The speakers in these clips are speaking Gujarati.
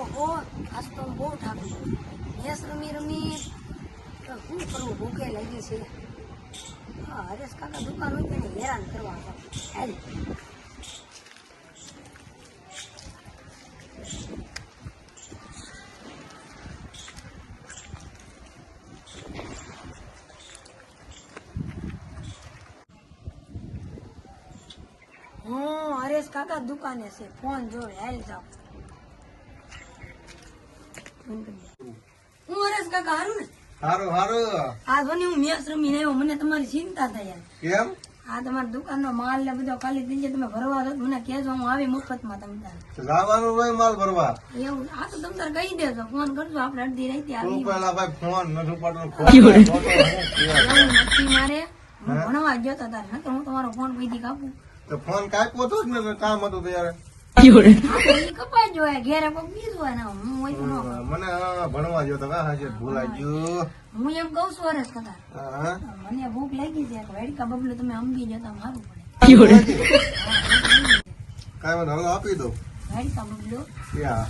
ઓહો આજ તો બહુ થાકી ગયો. મેચ રમી રમી શું કરવું ભૂખે લાગી છે. હા હરેશ કાકા, દુકાન હોય તેને હેરાન કરવા હાલ. હું હરેશ કાકા, દુકાને છે. ફોન જોવે. હાલ જાવ હું હરેશ કાકા હારું ને? હારું હારું. આ બની હું મેચ રમીને આવ્યો. મને તમારી ચિંતા થાય યાર. કેમ? આ તમારા દુકાનનો માલ ને બધો ખાલી થઈ જાય તમે ભરવા દો મને કહેજો હું આવી મફતમાં તમ તારે. લાવવાનું હોય માલ ભરવા. એવું આ તો તમ તારે કહી દેજો. ફોન કરજો આપણે અડધી રાતે આવી પેલા ભાઈ ફોન નથી પડતો એવું નથી મારે. ભણવા ગયો તાર નકર હું તમારો ફોન કઈ કાપું. તો ફોન કાપ્યો તો જ ને કામ હતું ત્યારે. મને ભણવા જો તો હા ભૂલાઈ ગયું હું એમ કઉ છું વરસ હા મને ભૂખ લાગી છે વેડકા બબલું તમે અંબી જતા મારું પડે કાંઈ મને હવે આપી દો વેડકા બબલું યા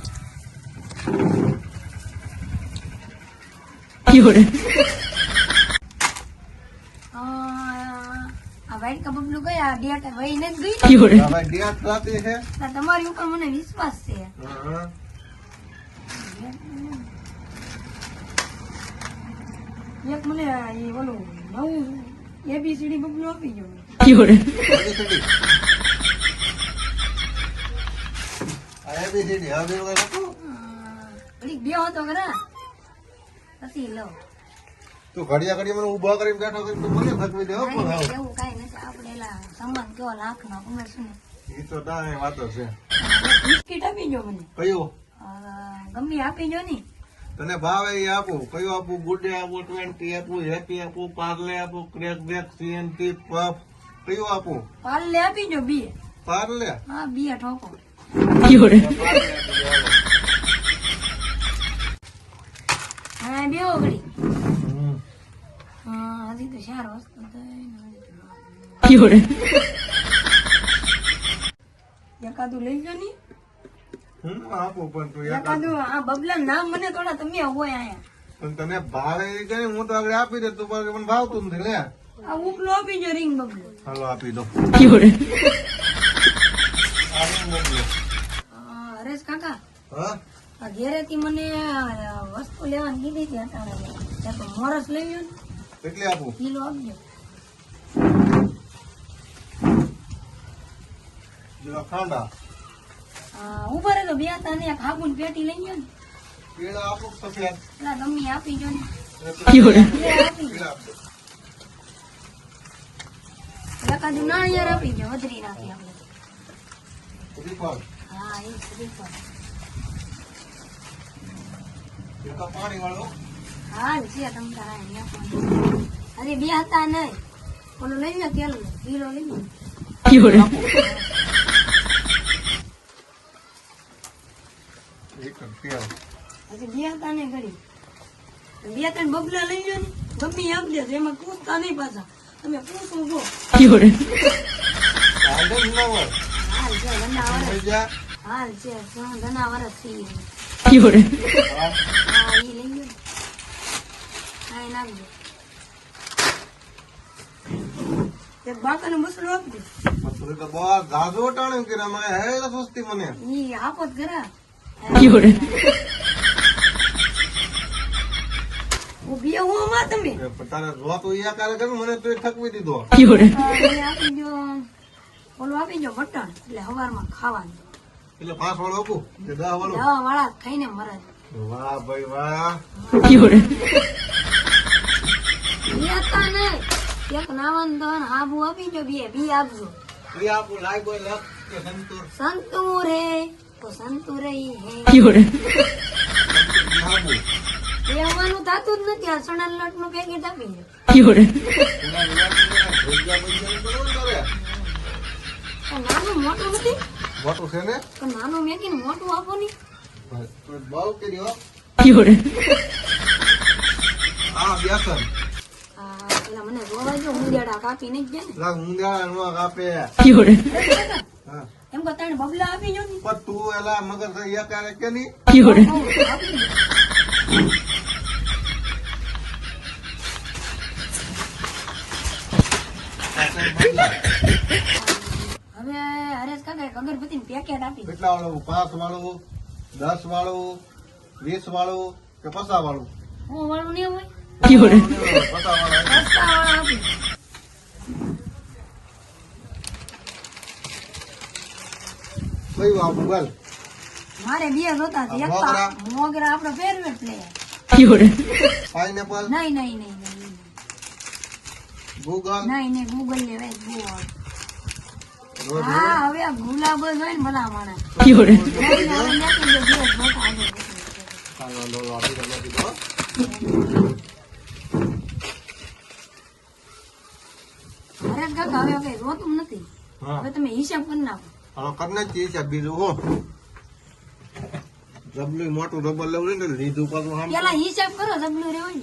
આ વેડકા બબલું ગયા ડેટ વહી ને ગઈ. ભાઈ ડેટ રાતે છે? તમારી ઉપર મને વિશ્વાસ છે. હા. એક મને એ ઓલું નવું એબીસીડી બબલું આપી ગયો. આ હવે બે હતો ખરા. પછી લો. તું ઘડિયા ઘડિયા મને ઊભા કરીને બેઠો કરીને તું મને થકવી દે પણ કાંઈ હાવ. નહીં, એવું કાંઈ નથી આપણે એલા સામાન કેવો લાખ ગમે શું ને ઈ તો તારી વાતો છે. બિસ્કીટ આપી ગયો મને કયું? અ, આપી ગયો ની તને ભાવે એ આપું? કયો આપું? ગુડે આપું ટ્વેન્ટી આપું હેપી આપું પાર્લે આપું ક્રેક બેક સીએનટી પફ. કયો આપું? પાર્લે આપી જો બી. પાર્લે? હા બી ઠોકો હા બે ઘડી હમ. હા હજી તો ચાર વસ્તુ થઈ એકાદું લઈ ગયો ની. હું આપું પણ તું એકાદ આ બબલા નામ મને થોડા તમે હોય આયા પણ તને ભાવે કે હું તો આગળ આપી દે તું પણ ભાવતું નથી લે. આ ઉપલો આપી જો રિંગ બબલો. હાલો આપી દો આ હરેશ કાકા હા? આ ઘેરેથી મને વસ્તુ લેવાની કીધી હતી અટાણે તો મોરસ લઈ ગયો ને. કેટલી આપું? કિલો આપજો. ખાંડા. આ ઊભા રહેલો બે હતા ને એક હાબુન પેટી લઈ ગયો ને. પીળા આપું સફેદ પેલા ગમી આપી ગયો ને. એકાદું નાળિયેર આપી વધરી નાખી આપણે. હા એ શ્રીફળ પાણી વાળો. હા છે તમ તારા અહીંયા અરે બે હતા નહીં. ઓલું લઈ લો તેલ કિલો લઈ લો તેલ બે હતા ને ઘડી. બે ત્રણ બબલા લઈ લો ને ગમે આપી દેજો એમાં પૂછતા નહીં પાછા. તમે પૂછો હોય હાલ છે ઘણા હાલ છે ઘણા વરસ થઈ હા. હા ઈ લઈ લો હા એ નાખજો. એક બાકાનો મસલો આપજો. પછી તો બહુ ઝાઝો ટાણ્યું કે મને હે તો સસ્તી મને. ઈ આપો જ એ પણ તારે કર્યું મને તો ઠકવી દીધો. અ, આપી દો ઓલું આપી દો બટન એટલે હવારમાં ખાવાનું. એટલે પાંચ વાળો આપું? કે વાળો દવા વાળા ખાઈને મરે. વાહ ભાઈ વાહ. બે હતા ને એક નાવાનું તો ને આબુ આપી દો બે બી આપજો બી આપું લાઈ બોય લખ કે સંતૂર. સંતુર હે. તો સંતુર હે. આવવાનું થતું જ નથી આ સણા લોટનું પેકેટ આપી નાનું મોટું નથી? મોટું છે ને? તો નાનું મેકીને મોટું આપો ની. બહુ કર્યો હા. બેસન. મને જોવા જો મુંજાડા કાપી નહીં ગયા હું ઊંધિયા નો કાપે. હા. એમ કો તને બબલા આપી જો ને. પણ તું એલા મગર થઈ એકારે કે ની હવે હરેશ કાકા અગરબત્તી પેકેટ આપી. કેટલા વાળું? પાંચ વાળું દસ વાળો વીસ વાળો કે પચાસ વાળું? હું વાળું નહીં હોય. પચાસ વાળા. રસ્તા વાળા આપી. કયું આપું બોલ મારે બે જોતા છે એક મોગરા? મોગરા આપણો ફેવરેટ પ્લેયર પાઇનેપલ નહીં નહીં નહીં નહીં ગૂગલ નહીં નહીં ગૂગલ ને વેચ ગૂગલ હા હવે આ ગુલાબ જ હોય ને ભલા માણસ. હરેશ કાકા હવે કઈ રોતું નથી હવે તમે હિસાબ કરી નાખો કરીને છે બીજું હો. ડબલું મોટું ડબલ લેવું ને લીધું પાછું આમ પેલા હિસાબ કરો ડબલું રેવું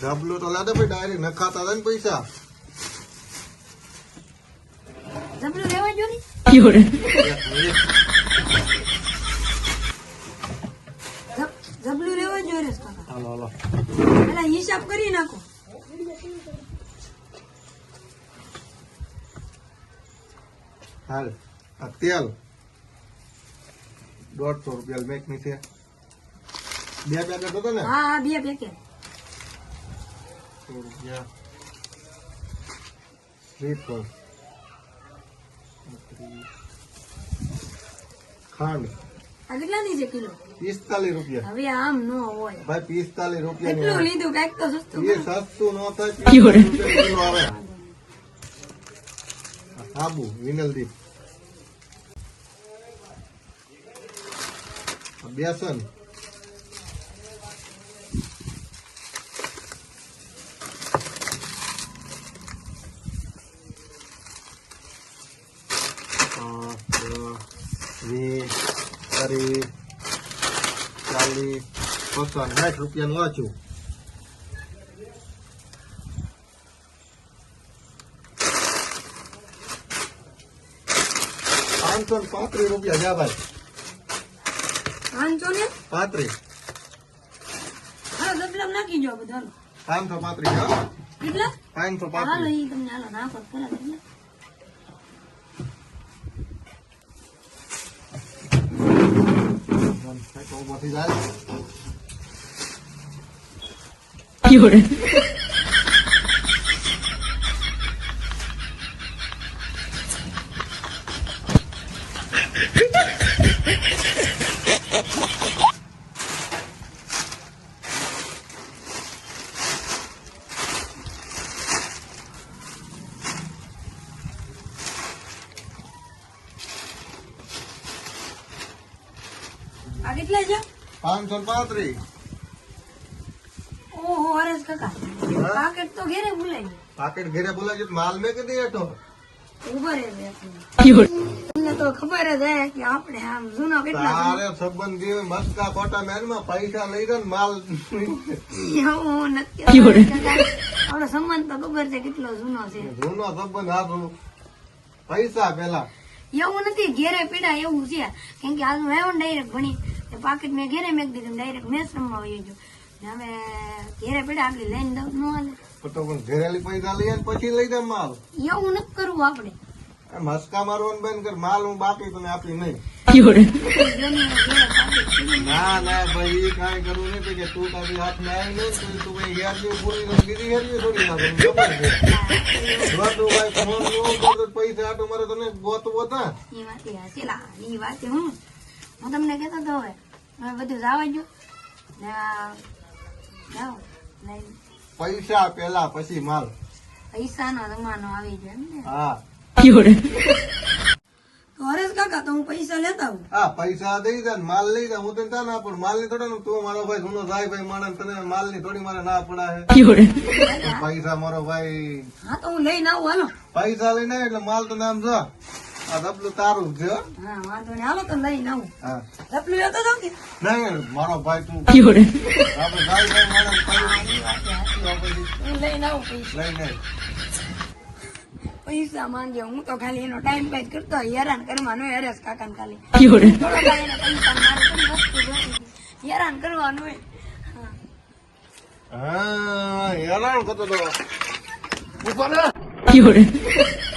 ડબલું તો લાદે ભાઈ ડાયરેક્ટ નખાતા હતા ને પૈસા. ડબલું રેવાય જો ને. હાલો હાલો. પેલા હિસાબ કરી નાખો. હાલ. આ તેલ દોઢસો રૂપિયા બેંકની છે બે પેકેટ હતો ને હા હા બે પેકેટ સો રૂપિયા શ્રીફળ ખાંડ આ કેટલાની છે કિલો પિસ્તાલીસ રૂપિયા હવે આમ નો હોય ભાઈ પિસ્તાલીસ રૂપિયા કેટલું લીધું કંઈક તો સસ્તું એ કરો. સસ્તું ન થાય પિસ્તાલીસ રૂપિયા કિલો આવે સાબુ વિનલદીપ બેસન. વીસ ત્રીસ ચાલીસ પચાસ સાઠ રૂપિયાનું વાંચું. પાંચસો પાંત્રીસ રૂપિયા જા ભાઈ. પાંચસો ને? પાંત્રીસ હા જબલામ નાખી જો બધું હાલો. પાંચસો પાંત્રીસ હા. કેટલા પાંચસો હાલો પાંત્રીસ તમને હાલો નાખો પેલા કેટલા તો ઉભોથી જાય. કેટલા છે? પાંચસો પાંત્રીસ. ઓહો હરેશ કાકા. પાકેટ તો ઘેરે ભૂલાઈ પાકેટ ઘેરે તો માલ મેં કીધી હેઠો ઊભા રહે બે મિનિટ. તમને તો ખબર જ હે કે આપણે આમ જૂનો કેટલા તારે સંબંધી મસ્કા ખોટા મેનમાં પૈસા લઈ ને માલ. એવું નથી આપણો સંબંધ તો ખબર છે કેટલો જૂનો છે. જૂનો સંબંધ હાથું પૈસા પેલા. એવું નથી ઘેરે પીડા એવું છે. કેમ કે આજુ આવ્યો ને ડાયરેક્ટ ભણી. પાકીટ મેં ઘેરે મેં દીધું ડાયરેક્ટ મેચ રમવા વહી ગયો ને હવે ઘેરે પીડા આગળ લઈને દઉં ન હાલે. તો તો પણ ઘેરેલી પૈસા લઈ અને પછી લઈ જાય માલ. એવું નથી કરવું આપણે. એમ હસકા મારવાનું બંધ કર માલ હું બાકી તને આપી નહીં. પીડ્યું ને ના ભાઈ એ કાંઈ કરવું નહીં કે તું કાંઈ હાથમાં આવી નહીં તો તું ભાઈ હેરજી પૂરી તો બીજી હેરજી થોડી ના કરું ખબર છે. જો તું ભાઈ ફોન નો કરતો પૈસા આટો મારે તને ગોતવો તા. ઈ વાત હું. હું તમને કહેતો તો હવે બધું જાવા જો. ને પૈસા પેલા પછી માલ. પૈસાનો જમાનો આવી ગયો ને. હા. હરેશ કાકા તો હું પૈસા લેતા આવું. હા પૈસા દઈ દે માલ લઈ દે હું તને ના પણ માલની થોડા ને તું મારો ભાઈ થાય ભાઈ માણસ તને માલની થોડી મારે ના પડા પૈસા મારો ભાઈ હા તો હું લઈને આવું હાલો. પૈસા લઈને એટલે માલ તો નામ જો. આ ડબલું તારું છે હો. હા વાંધો નહીં. હાલો તો લઈને આવું. હા. રપલું લેતો જાવ કે? નહીં મારો ભાઈ તું આપણે ભાઈ ભાઈ હું લઈને આવું લઈને પૈસા માંગે હું તો ખાલી એનો ટાઈમ પાસ કરતો હોય, હેરાન કરવાનો હોય હરેશ કાકાને ખાલી. મારે. હેરાન કરવાનું. હા હેરાન કરતો તો. ઉપર